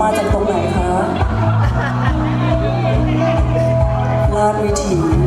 มาจากตรงไหนคะลาดวิถี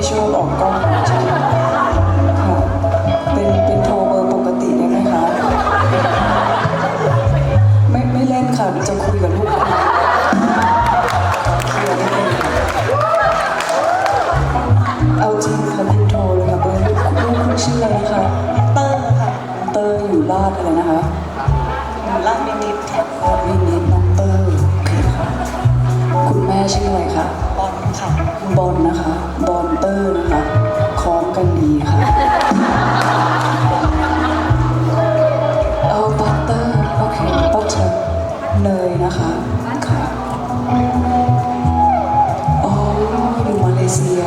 ไม่ชอบออกกล้องใช่ไหมค่ะเป็นเป็นโทรเบอร์ปกติได้ไหมคะ ไม่ไม่เล่นค่ะจะคุยกับลูกคุณเคลียร์ได้เลยเอาจริงค่ะคุณโทรเลยค่ะเบอร์ลูกลูกคุณชื่ออะไรนะคะ เตอร์ค่ะ เตอร์อยู่ลาดอะไรนะคะหนูรักมินิทค่ะลาดวินิตน้องเตอร์โอเคค่ะ คุณแม่ชื่ออะไรคะ บอลนะคะ บอลเตอร์นะคะคล้องกันดีค่ะ เอาบัตเตอร์โอเคบัตเตอร์เนยนะคะ ค่ะอ๋ออยู่มาเลเซีย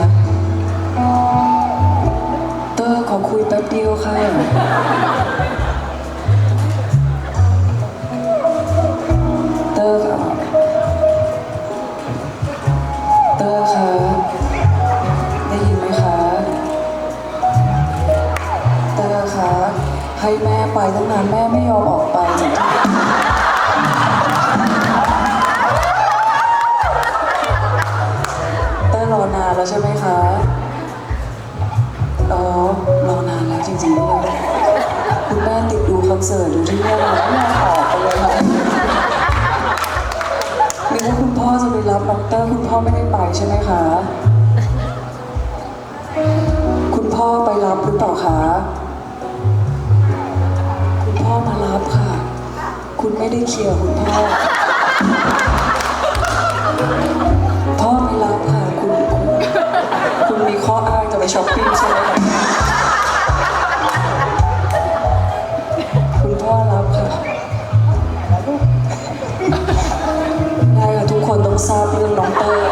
เตอร์ขอคุยแป๊บเดียวค่ะ แม่ไปตั้งนานแม่ไม่ยอมออกไปจากที่เตอร์รอนานแล้วใช่ไหมคะอ๋อรอนานแล้วจริงๆด้วยคุณแม่ติดดูคอนเสิร์ตอยู่ที่นี่แล้วไม่ยอมออกไปเลยค่ะนึกว่าคุณพ่อจะไปรับด็อเตอร์คุณพ่อไม่ได้ไปใช่ไหมคะ คุณพ่อไปรับหรือเปล่าคะ ไม่ได้เคลียร์คุณพ่อ พ่อไม่รับค่ะคุณ คุณมีข้ออ้างจะไปช้อปปิ้งใช่ไหมคะคุณพ่อรับค่ะได้ค่ะทุกคนต้องทราบเรื่องน้องเตอร์